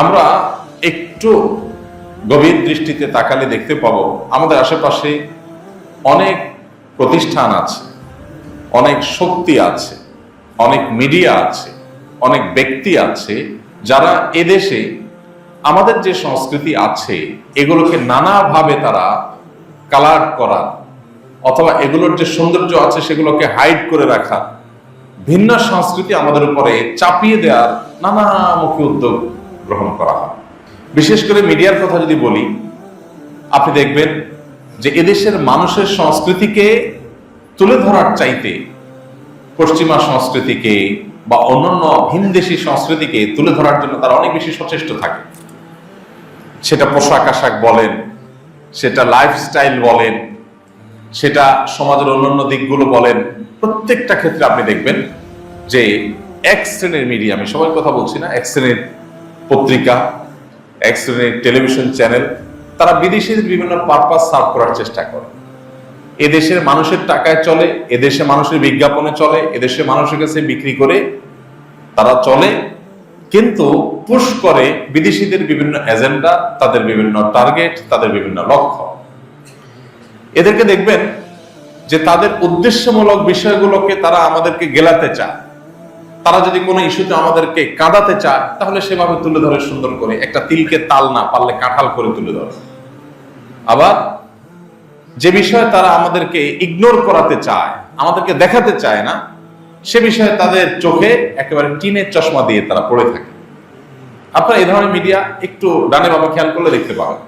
আমরা একটু গভীর দৃষ্টিতে তাকালে দেখতে পাবো, আমাদের আশেপাশে অনেক প্রতিষ্ঠান আছে, অনেক শক্তি আছে, অনেক মিডিয়া আছে, অনেক ব্যক্তি আছে যারা এদেশে আমাদের যে সংস্কৃতি আছে, এগুলোকে নানাভাবে তারা কালার করা অথবা এগুলোর যে সৌন্দর্য আছে সেগুলোকে হাইড করে রাখা, ভিন্ন সংস্কৃতি আমাদের উপরে চাপিয়ে দেওয়ার নানামুখী উদ্যোগ গ্রহণ করা হয়। বিশেষ করে মিডিয়ার কথা যদি বলি, আপনি দেখবেন যে এদেশের মানুষের সংস্কৃতিকে তুলে ধরার চাইতে পশ্চিমা সংস্কৃতিকে বা অন্যান্য ভিনদেশি সংস্কৃতিকে তুলে ধরার জন্য তারা অনেক বেশি সচেষ্ট থাকে। সেটা পোশাক আশাক বলেন, সেটা লাইফস্টাইল বলেন, সেটা সমাজের অন্যান্য দিকগুলো বলেন, প্রত্যেকটা ক্ষেত্রে আপনি দেখবেন যে এক শ্রেণির মিডিয়া আমি সবার কথা বলছি না, এক শ্রেণির পত্রিকা এক শ্রেণির টেলিভিশন চ্যানেল, তারা বিদেশিদের বিভিন্ন পারপাস সার্ভ করার চেষ্টা করে। এদেশের মানুষের টাকায় চলে, এদেশে মানুষের বিজ্ঞাপনে চলে, এদেশে মানুষের কাছে বিক্রি করে তারা চলে, কিন্তু পুশ করে বিদেশিদের বিভিন্ন এজেন্ডা তাদের বিভিন্ন টার্গেট তাদের বিভিন্ন লক্ষ্য। এদেরকে দেখবেন যে তাদের উদ্দেশ্যমূলক বিষয়গুলোকে তারা আমাদেরকে গেলাতে চায়। তারা যদি কোনো ইস্যুতে আমাদেরকে কাঁদাতে চায়, তাহলে সেভাবে তুলে ধরে সুন্দর করে। একটা তিলকে তাল না পারলে কাঁঠাল করে তুলে ধরে। আবার যে বিষয়ে তারা আমাদেরকে ইগনোর করাতে চায়, আমাদেরকে দেখাতে চায় না, সে বিষয়ে তাদের চোখে একেবারে টিনের চশমা দিয়ে তারা পড়ে থাকে। আপনারা এই ধরনের মিডিয়া একটু ডানে বাবা খেয়াল করলে দেখতে পাবেন।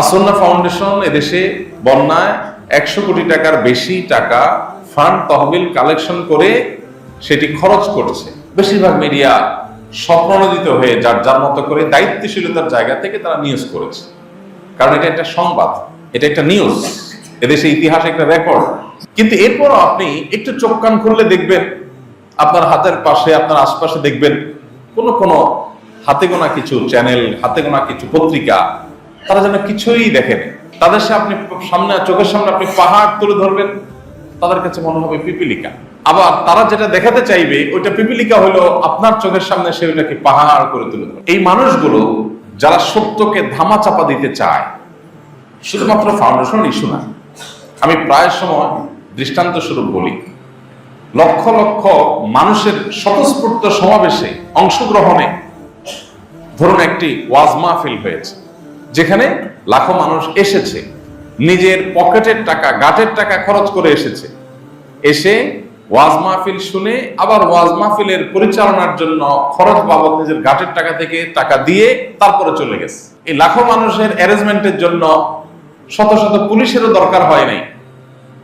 আসন্না ফাউন্ডেশন এদেশে বন্যায় একশো কোটি টাকার বেশি টাকা ফান্ড তহবিল কালেকশন করে সেটি খরচ করছে। বেশিরভাগ মিডিয়া স্বপ্রণোদিত হয়ে যার যার মতো করে দায়িত্বশীলতার জায়গা থেকে তারা নিউজ করেছে। কারণ এটা একটা সংবাদ, এটা একটা নিউজ এদেশে ইতিহাস একটা রেকর্ড কিন্তু এরপরও আপনি একটু চোখ কান খুললে দেখবেন, আপনার হাতের পাশে, আপনার আশপাশে দেখবেন, কোন কোন হাতে গোনা কিছু চ্যানেল হাতে গোনা কিছু পত্রিকা, তারা যেন কিছুই দেখেন। তাদের সে আপনি সামনে, চোখের সামনে আপনি পাহাড় তুলে ধরবেন তাদের কাছে মনে হবে পিপিলিকা। আবার তারা যেটা দেখাতে চাইবে, ওইটা পিপিলিকা হলো আপনার চোখের সামনে সে ওইটাকে পাহাড় করে তুলে এই মানুষগুলো যারা সত্যকে ধামা চাপা দিতে চায়, শুধুমাত্র ফাউন্ডেশন ইস্যু না। আমি প্রায় সময় দৃষ্টান্ত স্বরূপ বলি, লক্ষ লক্ষ মানুষের স্বতঃস্ফূর্ত সমাবেশে অংশগ্রহণে ধরুন একটি ওয়াজ মাহফিল হয়েছে, যেখানে লাখো মানুষ এসেছে। নিজের পকেটের টাকা, গাটের টাকা খরচ করে এসেছে। এসে ওয়াজ মাহফিল শুনে আবার ওয়াজ মাহফিলের পরিচালনার জন্য খরচ বাবদ নিজের গাটের টাকা থেকে টাকা দিয়ে তারপরে চলে গেছে। এই লাখো মানুষের অ্যারেঞ্জমেন্টের জন্য শত শত পুলিশেরও দরকার হয় নাই।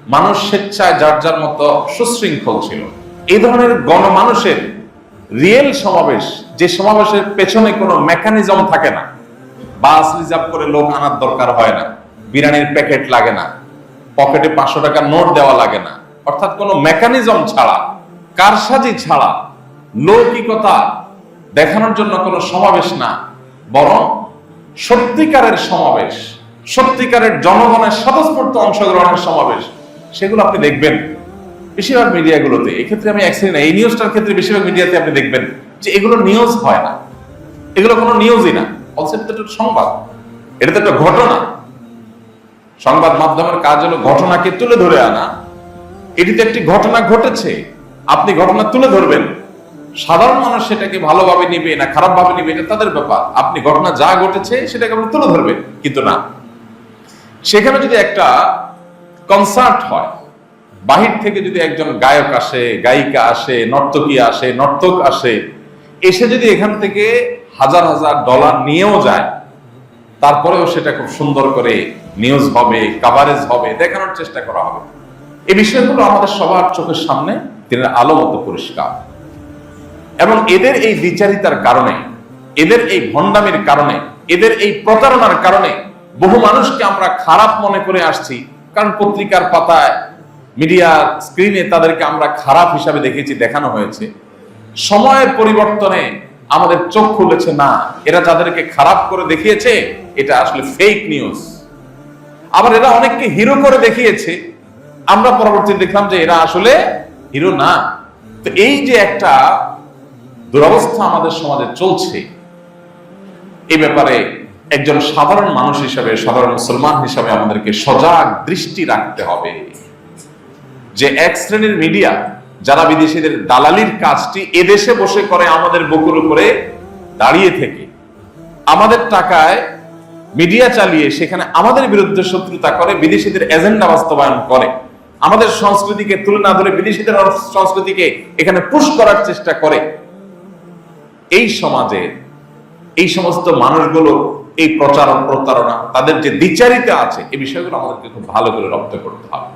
মানুষ স্বেচ্ছায় যার যার মতো সুশৃঙ্খল ছিল। এই ধরনের গণমানুষের রিয়েল সমাবেশ, যে সমাবেশের পেছনে কোনো মেকানিজম থাকে না। বাস রিজার্ভ করে লোক আনার দরকার হয় না। বিরিয়ানির প্যাকেট লাগে না। পকেটে পাঁচশো টাকার নোট দেওয়া লাগে না। অর্থাৎ কোনো মেকানিজম ছাড়া, কারসাজি ছাড়া, লৌকিকতা দেখানোর জন্য কোনো সমাবেশ না। বরং সত্যিকারের সমাবেশ, সত্যিকারের জনগণের স্বতঃস্ফূর্ত অংশগ্রহণের সমাবেশ, সেগুলো আপনি দেখবেন। বেশিরভাগ মিডিয়াগুলোতে, এক্ষেত্রে আমি অ্যাক্সিডেন্ট এই নিউজটার ক্ষেত্রে বেশিরভাগ মিডিয়াতে আপনি দেখবেন যে এগুলো নিউজ হয় না। এগুলো কোনো নিউজই না। একটা সংবাদ। এটা তো একটা ঘটনা। সংবাদ মাধ্যমের কাজ হলো ঘটনাকে তুলে ধরে আনা। এটিতে একটি ঘটনা ঘটেছে। আপনি ঘটনা তুলে ধরবেন। সাধারণ মানুষ সেটাকে ভালোভাবে নিবে না খারাপ ভাবে নিবে, এটা তাদের ব্যাপার। আপনি ঘটনা যা ঘটেছে সেটাকে আপনি তুলে ধরবেন, কিন্তু না। সেখানে যদি একটা কনসার্ট হয়, বাহির থেকে যদি একজন গায়ক আসে, গায়িকা আসে, নর্তকী আসে, নর্তক আসে, এসে যদি এখান থেকে হাজার হাজার ডলার নিয়েও যায় তারপরেও সেটা খুব সুন্দর করে নিউজ হবে কাভারেজ হবে, দেখানোর চেষ্টা করা হবে। এই বিষয়গুলো আমাদের সবার চোখের সামনে দিনের আলো মতো পরিষ্কার। এবং এদের এই বিচারিতার কারণে, এদের এই ভণ্ডামির কারণে, এদের এই প্রতারণার কারণে বহু মানুষকে আমরা খারাপ মনে করে আসছি। কারণ পত্রিকার পাতায় মিডিয়া স্ক্রিনে তাদেরকে আমরা খারাপ হিসাবে দেখেছি, দেখানো হয়েছে। সময়ের পরিবর্তনে আমাদের চোখ খুলেছে না, এরা যাদেরকে খারাপ করে দেখিয়েছে, এটা আসলে ফেক নিউজ আবার এরা অনেককে হিরো করে দেখিয়েছে। আমরা পরবর্তীতে দেখলাম যে এরা আসলে হিরো না। তো এই যে একটা দুরবস্থা আমাদের সমাজে চলছে এই ব্যাপারে একজন সাধারণ মানুষ হিসাবে, সাধারণ মুসলমান হিসাবে আমাদেরকে সজাগ দৃষ্টি রাখতে হবে। যে এক শ্রেণির মিডিয়া যারা বিদেশিদের দালালির কাজটি এদেশে বসে করে, আমাদের বুকুর উপরে দাঁড়িয়ে থেকে। আমাদের টাকায় মিডিয়া চালিয়ে সেখানে আমাদের বিরুদ্ধে শত্রুতা করে, বিদেশিদের এজেন্ডা বাস্তবায়ন করে। আমাদের সংস্কৃতিকে তুলে না ধরে বিদেশিদের সংস্কৃতিকে এখানে পুশ করার চেষ্টা করে। এই সমাজে এই সমস্ত মানুষগুলো এই প্রচারণ প্রতারণা, তাদের যে দ্বিচারিতা আছে, এই বিষয়গুলো আমাদেরকে খুব ভালো করে রপ্ত করতে হবে।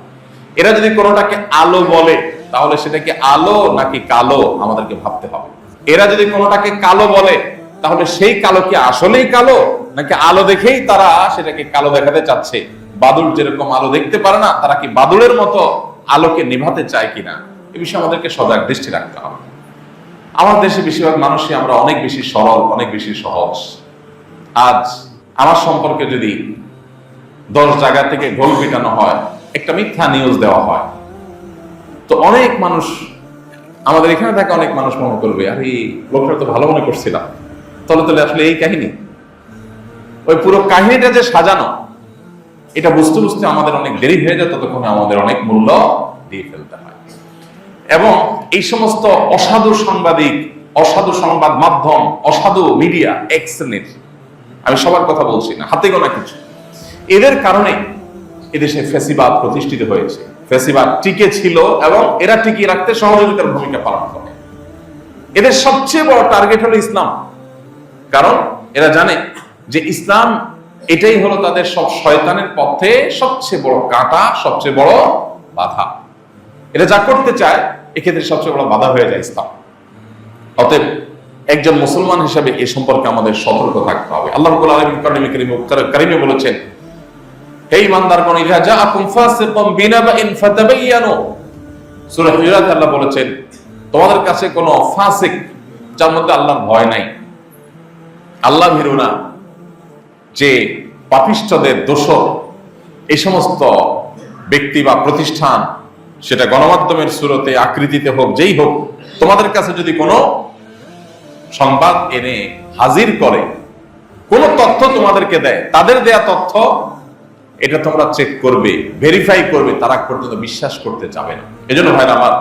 এরা যদি কোনোটাকে আলো বলে তাহলে সেটাকে আলো নাকি কালো আমাদেরকে ভাবতে হবে। এরা যদি কোনোটাকে কালো বলে, তাহলে সেই কালো কি আসলেই কালো? নাকি আলো দেখেই তারা সেটাকে কালো দেখাতে চাচ্ছে? বাদুর যেরকম আলো দেখতে পারে না, তারা কি বাদুড়ের মতো আলোকে নিভাতে চায় কিনা? এ বিষয়ে আমাদেরকে সজাগ দৃষ্টি রাখতে হবে। আমার দেশে বেশিরভাগ মানুষই আমরা অনেক বেশি সরল, অনেক বেশি সহজ। আজ আমার সম্পর্কে যদি দশ জায়গা থেকে গোল পিটানো হয়, একটা মিথ্যা নিউজ দেওয়া হয়। তো অনেক মানুষ, আমাদের এখানে থাকা অনেক মানুষ মনে করবে, আরে, লোকটা তো ভালো মনে করছিলাম তলে তলে আসলে এই কাহিনী। ওই পুরো কাহিনীটা যে সাজানো, এটা বুঝতে বুঝতে আমাদের অনেক দেরি হয়ে যায়, ততক্ষণে আমাদের অনেক মূল্য দিয়ে ফেলতে হয়। এবং এই সমস্ত অসাধু সাংবাদিক, অসাধু সংবাদ মাধ্যম, অসাধু মিডিয়া এক আমি সবার কথা বলছি না, হাতে গোনা কিছু। এদের কারণে এদেশে ফেসিবাদ প্রতিষ্ঠিত হয়েছে। ফেসিবাদ টিকে ছিল এবং এরা টিকিয়ে রাখতে সহযোগিতার ভূমিকা পালন করে। এদের সবচেয়ে বড় টার্গেট হলো ইসলাম। কারণ এরা জানে যে ইসলাম এটাই হলো তাদের সব শয়তানের পথে সবচেয়ে বড় কাঁটা, সবচেয়ে বড় বাধা। এটা যা করতে চায়, এক্ষেত্রে সবচেয়ে বড় বাধা হয়ে যায় ইসলাম। অতএব একজন মুসলমান হিসাবে এ সম্পর্কে আমাদের সতর্ক থাকতে হবে। আল্লাহ কারিমে বলেছেন হে ইমানদারগণ ইযা জাআকুম ফাসিকুম বিনাবাইন ফাতাবায়ানু সূরা হুজুরাত আল্লাহ বলেছেন, তোমাদের কাছে কোনো ফাসিক যার মধ্যে আল্লাহর ভয় নাই। আল্লাহ ভীরু না। যে পাপিষ্ঠদের দোষর এই সমস্ত ব্যক্তি বা প্রতিষ্ঠান সেটা গণমাধ্যমের সুরতে, আকৃতিতে হোক, যেই হোক, তোমাদের কাছে যদি কোনো সংবাদ এনে হাজির করে, কোন তথ্য তোমাদেরকে দেয়, তাদের দেয়া তথ্য এটা তোমরা চেক করবে ভেরিফাই করবে, তারা পর্যন্ত বিশ্বাস করতে যাবে না। এজন্য ভাই আমার,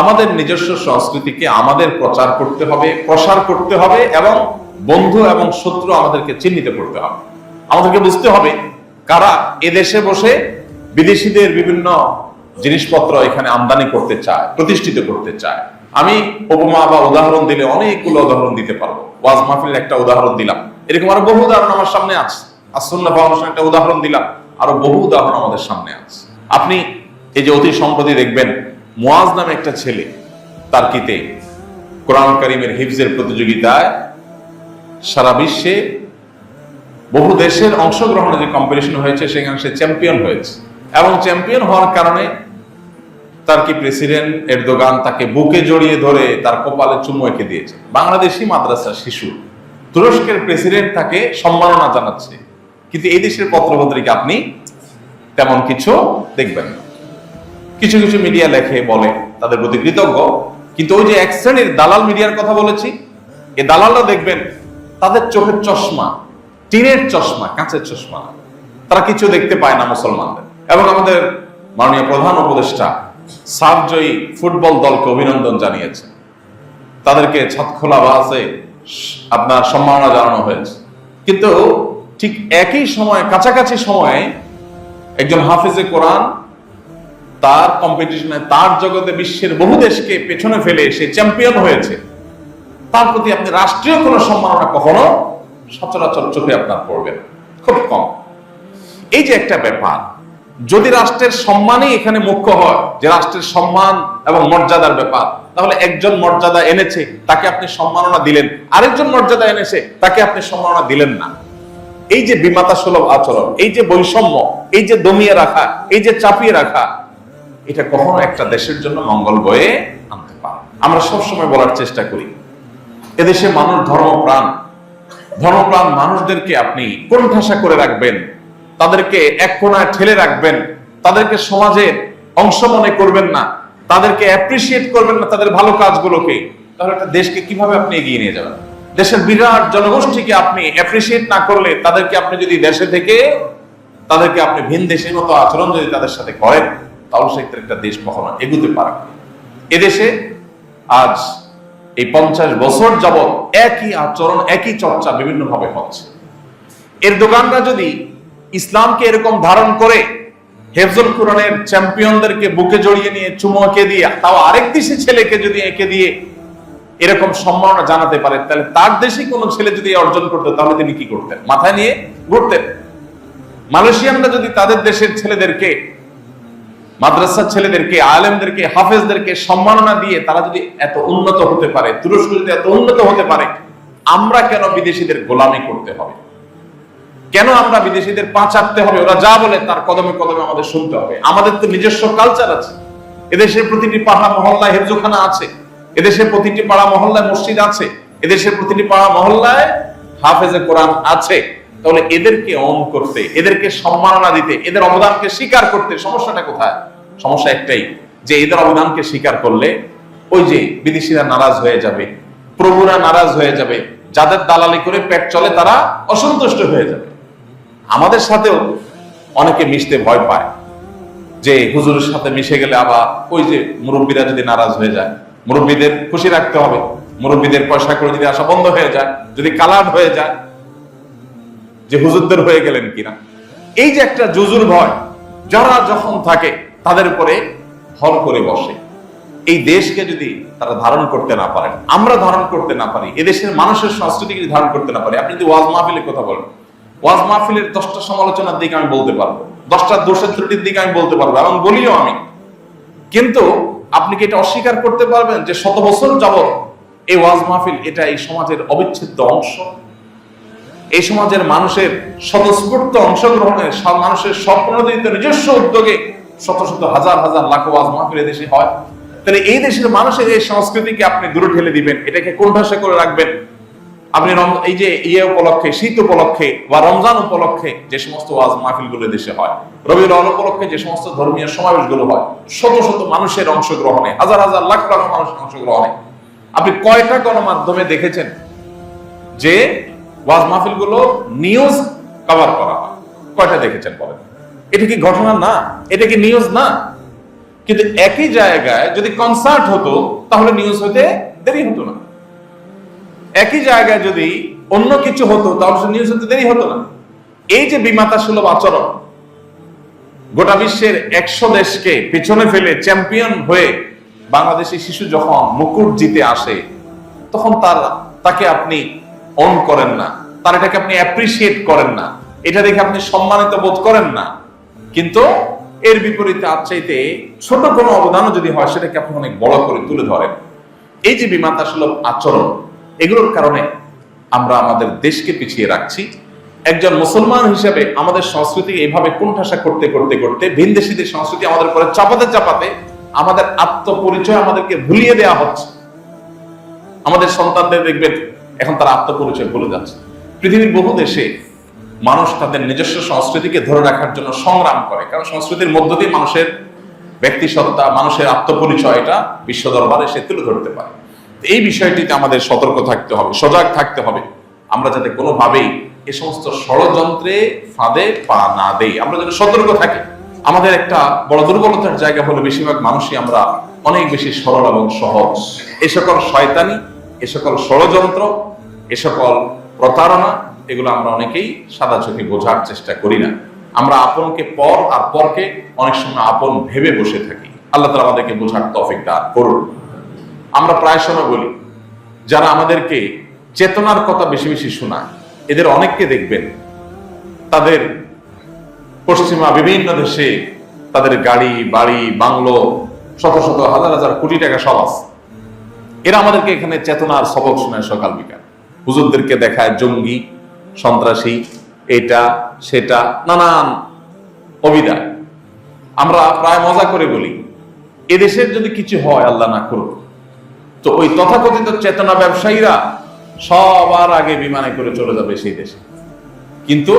আমাদের নিজস্ব সংস্কৃতিকে আমাদের প্রচার করতে হবে, প্রসার করতে হবে, এবং বন্ধু এবং শত্রু আমাদেরকে চিহ্নিত করতে হবে। আমাদেরকে বুঝতে হবে কারা এদেশে বসে বিদেশিদের বিভিন্ন জিনিসপত্র এখানে আমদানি করতে চায়, প্রতিষ্ঠিত করতে চায়। আমি উপমা বা উদাহরণ দিলে অনেকগুলো উদাহরণ দিতে পারব। ওয়াজ মাহফিলের একটা উদাহরণ দিলাম। এরকম আরও বহু উদাহরণ আমার সামনে আছে। আসল্লা ফাউন্ডেশন একটা উদাহরণ দিলাম। আরও বহু উদাহরণ আমাদের সামনে আছে। আপনি এই যে অতি সম্প্রতি দেখবেন মোয়াজ নামে একটা ছেলে তার্কিতে কোরআন করিমের হিফজের প্রতিযোগিতায় সারা বিশ্বে বহু দেশের অংশগ্রহণে যে কম্পিটিশন হয়েছে, সেখানে সে চ্যাম্পিয়ন হয়েছে। এবং চ্যাম্পিয়ন হওয়ার কারণে তার কি প্রেসিডেন্ট এরদোগান তাকে বুকে জড়িয়ে ধরে তার কপালে চুমু এঁকে দিয়েছে। বাংলাদেশি মাদ্রাসা শিশু, তুরস্কের প্রেসিডেন্ট তাকে সম্মাননা জানাচ্ছে। কিন্তু এই দেশের পত্রপত্রিকা আপনি তেমন কিছু দেখবেন কিছু কিছু মিডিয়া লেখে, বলে, তাদের প্রতি কৃতজ্ঞ। কিন্তু ওই যে এক শ্রেণির দালাল মিডিয়ার কথা বলেছি, এ দালালরা দেখবেন তাদের চোখের চশমা, টিনের চশমা, কাঁচের চশমা, তারা কিছু দেখতে পায় না মুসলমানদের। এবং আমাদের মাননীয় প্রধান উপদেষ্টা সাবজয়ী ফুটবল দলকে অভিনন্দন জানিয়েছে। তাদেরকে ছাদখোলা বাসে আপনার সম্মাননা জানানো হয়েছে। কিন্তু ঠিক একই সময়, কাছাকাছি সময়ে একজন হাফিজে কোরআন তার কম্পিটিশনে তার জগতে বিশ্বের বহু দেশকে পেছনে ফেলে সে চ্যাম্পিয়ন হয়েছে। তার প্রতি আপনি রাষ্ট্রীয় কোনো সম্মাননা কখনো সচরাচর চোখে আপনার পড়বে না। খুব কম। এই যে একটা ব্যাপার, যদি রাষ্ট্রের সম্মানই এখানে মুখ্য হয়, যে রাষ্ট্রের সম্মান এবং মর্যাদার ব্যাপার, তাহলে একজন মর্যাদা এনেছে, তাকে আপনি সম্মাননা দিলেন। আরেকজন মর্যাদা এনেছে, তাকে আপনি সম্মাননা দিলেন না। এই যে বিমাতা সুলভ আচরণ, এই যে বৈষম্য, এই যে দমিয়ে রাখা, এই যে চাপিয়ে রাখা, এটা কখনো একটা দেশের জন্য মঙ্গল বয়ে আনতে পারে আমরা সবসময় বলার চেষ্টা করি, এদেশে মানুষ ধর্মপ্রাণ ধর্মপ্রাণ মানুষদেরকে আপনি কোণঠাসা করে রাখবেন, তাদেরকে এক কোনায় ঠেলে রাখবেন, তাদেরকে সমাজে অংশ মনে করবেন না, তাদেরকে অ্যাপ্রিসিয়েট করবেন না তাদের ভালো কাজগুলোকে, তাহলে একটা দেশকে কীভাবে আপনি এগিয়ে নিয়ে যাবেন? দেশের বিরাট জনগোষ্ঠীকে আপনি অ্যাপ্রিসিয়েট না করলে তাদেরকে আপনি যদি দেশে থেকে, তাদেরকে আপনি ভিন দেশের মতো আচরণ যদি তাদের সাথে করেন, তাহলে সেক্ষেত্রে একটা দেশ কখনো এগুতে পারে। এদেশে আজ এই পঞ্চাশ বছর যাবৎ একই আচরণ, একই চর্চা বিভিন্ন ভাবে হচ্ছে এর দোকানরা যদি ইসলামকে এরকম ধারণ করে, হেফজুল কোরআনের চ্যাম্পিয়নদেরকে বুকে জড়িয়ে নিয়ে চুমকে দিয়ে, তাও আরেক দেশে ছেলেকে যদি এঁকে দিয়ে এরকম সম্মাননা জানাতে পারে, তাহলে তার দেশে কোনো ছেলে যদি অর্জন করতো, তাহলে তিনি কি করতেন? মাথায় নিয়ে ঘুরতেন। মালয়েশিয়ানরা যদি তাদের দেশের ছেলেদেরকে, মাদ্রাসার ছেলেদেরকে, আলেমদেরকে, হাফেজদেরকে সম্মাননা দিয়ে তারা যদি এত উন্নত হতে পারে, তুরস্ক যদি এত উন্নত হতে পারে, আমরা কেন বিদেশিদের গোলামি করতে হবে? কেন আমরা বিদেশিদের পা চাটতে হবে? ওরা যা বলে তার কদমে কদমে আমাদের শুনতে হবে। আমাদের তো নিজস্ব কালচার আছে। এদেশের প্রতিটি পাড়া, মহল্লায় হেফজোখানা আছে। এদেশের প্রতিটি পাড়া মহল্লায় মসজিদ আছে, এদেশের প্রতিটি পাড়া মহল্লায় হাফেজে কোরআন আছে। তাহলে এদেরকে অন করতে, এদেরকে সম্মাননা দিতে, এদের অবদানকে স্বীকার করতে সমস্যাটা কোথায়? সমস্যা একটাই, যে এদের অবদানকে স্বীকার করলে ওই যে বিদেশিরা নারাজ হয়ে যাবে, প্রভুরা নারাজ হয়ে যাবে, যাদের দালালি করে পেট চলে তারা অসন্তুষ্ট হয়ে যাবে। আমাদের সাথেও অনেকে মিশতে ভয় পায়, যে হুজুরের সাথে মিশে গেলে আবার ওই যে মুরব্বীরা যদি নারাজ হয়ে যায় মুরব্বীদের খুশি রাখতে হবে। মুরব্বীদের পয়সা করে যদি আসা বন্ধ হয়ে যায়, যদি কালার হয়ে যায়, যে হুজুরদের হয়ে গেলেন কিনা। এই যে একটা জুজুর ভয়, যারা যখন থাকে, তাদের উপরে হল করে বসে। এই দেশকে যদি তারা ধারণ করতে না পারেন, আমরা ধারণ করতে না পারি, এদেশের মানুষের সংস্কৃতি যদি ধারণ করতে না পারি, আপনি যদি ওয়াজ মাহফিলের কথা বলেন, ওয়াজ মাহফিলের দশটা সমালোচনার দিকে আমি বলতে পারব, দশটা দোষের ত্রুটির দিকে আমি বলতে পারব, এবং বলিও আমি। কিন্তু আপনি কি এটা অস্বীকার করতে পারবেন যে শত বছর যাব এই ওয়াজ মাহফিল এটা এই সমাজের অবিচ্ছেদ্য অংশ? এই সমাজের মানুষের স্বতঃস্ফূর্ত অংশগ্রহণের মানুষের স্বপ্নদিত নিজস্ব উদ্যোগে শত শত হাজার হাজার লাখ ওয়াজ মাহফিল দেশে হয়। তাহলে এই দেশের মানুষের এই সংস্কৃতিকে আপনি দূরে ঠেলে দিবেন। এটাকে কোণঠাসা করে রাখবেন। আপনি এই যে ইয়ে উপলক্ষে, শীত উপলক্ষে বা রমজান উপলক্ষে যে সমস্ত ওয়াজ মাহফিলগুলো দেশে হয়, রবিউল আউয়াল উপলক্ষে যে সমস্ত ধর্মীয় সমাবেশগুলো হয়, শত শত মানুষের অংশগ্রহণে, হাজার হাজার লাখ লাখ মানুষের অংশগ্রহণে, আপনি কয়টা গণমাধ্যমে দেখেছেন যে ওয়াজ মাহফিলগুলো নিউজ কভার করা হয়? কয়টা দেখেছেন বলেন? এটা কি ঘটনা না? এটা কি নিউজ না? কিন্তু একই জায়গায় যদি কনসার্ট হতো, তাহলে নিউজ হতে দেরি হতো না। একই জায়গায় যদি অন্য কিছু হতো, তাহলে সে নিউজ হতে দেরি হতো না। এই যে বিমাতা সুলভ আচরণ, গোটা বিশ্বের একশো দেশকে পিছনে ফেলে চ্যাম্পিয়ন হয়ে বাংলাদেশি শিশু যখন মুকুট জিতে আসে, তখন তার, তাকে আপনি অন করেন না। তার এটাকে আপনি অ্যাপ্রিসিয়েট করেন না। এটা দেখে আপনি সম্মানিত বোধ করেন না। কিন্তু এর বিপরীতে আর চাইতে ছোট কোনো অবদানও যদি হয়, সেটাকে আপনি অনেক বড় করে তুলে ধরেন। এই যে বিমাতা সুলভ আচরণ এগুলোর কারণে আমরা আমাদের দেশকে পিছিয়ে রাখছি। একজন মুসলমান হিসেবে আমাদের সংস্কৃতি এইভাবে কোণঠাসা করতে করতে করতে ভিনদেশীদের সংস্কৃতি আমাদের উপরে চাপাতে চাপাতে আমাদের আত্মপরিচয় আমাদেরকে ভুলিয়ে দেওয়া হচ্ছে। আমাদের সন্তানদের দেখবেন এখন তারা আত্মপরিচয় ভুলে যাচ্ছে। পৃথিবীর বহু দেশে মানুষ তাদের নিজস্ব সংস্কৃতিকে ধরে রাখার জন্য সংগ্রাম করে। কারণ সংস্কৃতির মধ্য দিয়ে মানুষের ব্যক্তিসত্তা, মানুষের আত্মপরিচয় এটা বিশ্ব দরবারে সে তুলে ধরতে পারে। এই বিষয়টিতে আমাদের সতর্ক থাকতে হবে, সজাগ থাকতে হবে। আমরা যাতে কোনোভাবেই এ সমস্ত ষড়যন্ত্রে ফাঁদে পা না দেই। আমরা যেন সতর্ক থাকি। আমাদের একটা বড় দুর্বলতার জায়গা হলো বেশিরভাগ মানুষই আমরা অনেক বেশি সরল এবং সহজ। এ সকল শয়তানি, এ সকল ষড়যন্ত্র, এ সকল প্রতারণা, এগুলো আমরা অনেকেই সাদা চোখে বোঝার চেষ্টা করি না। আমরা আপনকে পর আর পরকে অনেক সময় আপন ভেবে বসে থাকি। আল্লাহ তালা আমাদেরকে বোঝার তফিক দান করুন। আমরা প্রায় সময় বলি, যারা আমাদেরকে চেতনার কথা বেশি বেশি শোনায়, এদের অনেককে দেখবেন। তাদের পশ্চিমা বিভিন্ন দেশে তাদের গাড়ি, বাড়ি, বাংলো, শত শত হাজার হাজার কোটি টাকা সব আছে। এরা আমাদেরকে এখানে চেতনার সবক শোনায় সকাল বিকাল। হুজুরদেরকে দেখায় জঙ্গি, সন্ত্রাসী, এটা, সেটা, নানান অবিদা আমরা প্রায় মজা করে বলি, এদেশের যদি কিছু হয়, আল্লাহ না করুক তো ওই তথাকথিত চেতনা ব্যবসায়ীরা সবার আগে বিমানে করে চলে যাবে সেই দেশে। কিন্তু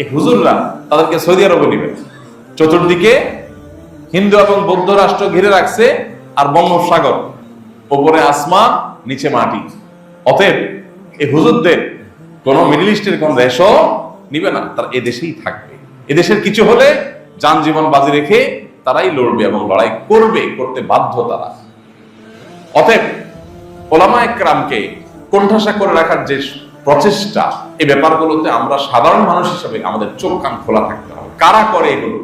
এই হুজুররা তাদেরকে সৌদি আরবে নিবে। চতুর্দিকে হিন্দু এবং বৌদ্ধ রাষ্ট্র ঘিরে রাখছে আর বঙ্গোপসাগর, ওপরে আসমান, নিচে মাটি। অতএব এই হুজুরদের কোন মিডল ইস্টের কোন দেশও নিবে না, তারা এদেশেই থাকবে। এদেশের কিছু হলে যান জীবন বাজি রেখে তারাই লড়বে এবং লড়াই করবে, করতে বাধ্য তারা। অতএব ওলামা একরামকে কোণঠাসা করে রাখার যে প্রচেষ্টা এই ব্যাপারগুলোতে আমরা সাধারণ মানুষ হিসেবে আমাদের চোখ কান খোলা থাকতে হবে। কারা করে এগুলো?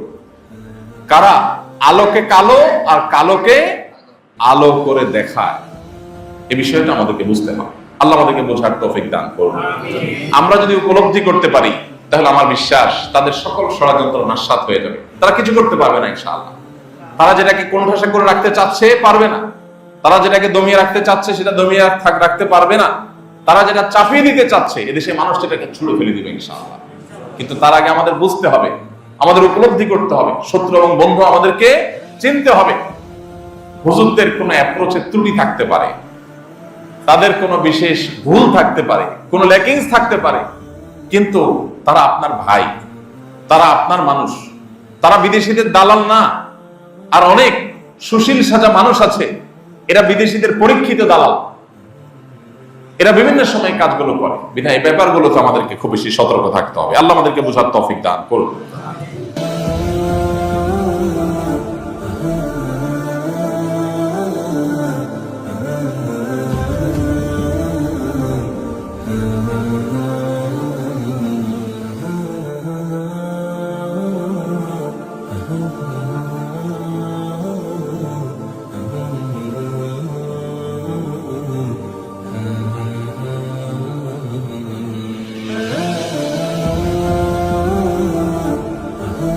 কারা আলোকে কালো আর কালোকে আলো করে দেখায়? এই বিষয়টা আমাদেরকে বুঝতে হবে। আল্লাহ আমাদেরকে বোঝার তৌফিক দান আমরা যদি উপলব্ধি করতে পারি, তাহলে আমার বিশ্বাস তাদের সকল ষড়যন্ত্র নাশাত হয়ে যাবে। তারা কিছু করতে পারবে না, ইনশাআল্লাহ। তারা যেটাকে কোণঠাসা করে রাখতে চাচ্ছে, পারবে না। তারা যেটাকে দমিয়ে রাখতে চাচ্ছে, সেটা দমিয়ে রাখতে পারবে না। তারা যেটা চাপিয়ে দিতে চাচ্ছে, এদেশে মানুষ সেটাকে ছুড়ে ফেলে দিবে ইনশাআল্লাহ। কিন্তু তার আগে আমাদের বুঝতে হবে, আমাদের উপলব্ধি করতে হবে, শত্রু এবং বন্ধু আমাদেরকে চিনতে হবে। হুজুরদের কোনো অ্যাপ্রোচে ত্রুটি থাকতে পারে, তাদের কোনো বিশেষ ভুল থাকতে পারে, কোনো ল্যাকিংস থাকতে পারে, কিন্তু তারা আপনার ভাই, তারা আপনার মানুষ, তারা বিদেশিদের দালাল না। আর অনেক সুশীল সাজা মানুষ আছে এরা বিদেশিদের পরীক্ষিত দালাল। এরা বিভিন্ন সময় কাজগুলো করে। বিধায় ব্যাপারগুলোতে আমাদেরকে খুব বেশি সতর্ক থাকতে হবে। আল্লাহ আমাদেরকে বোঝার তফিক দান করুন।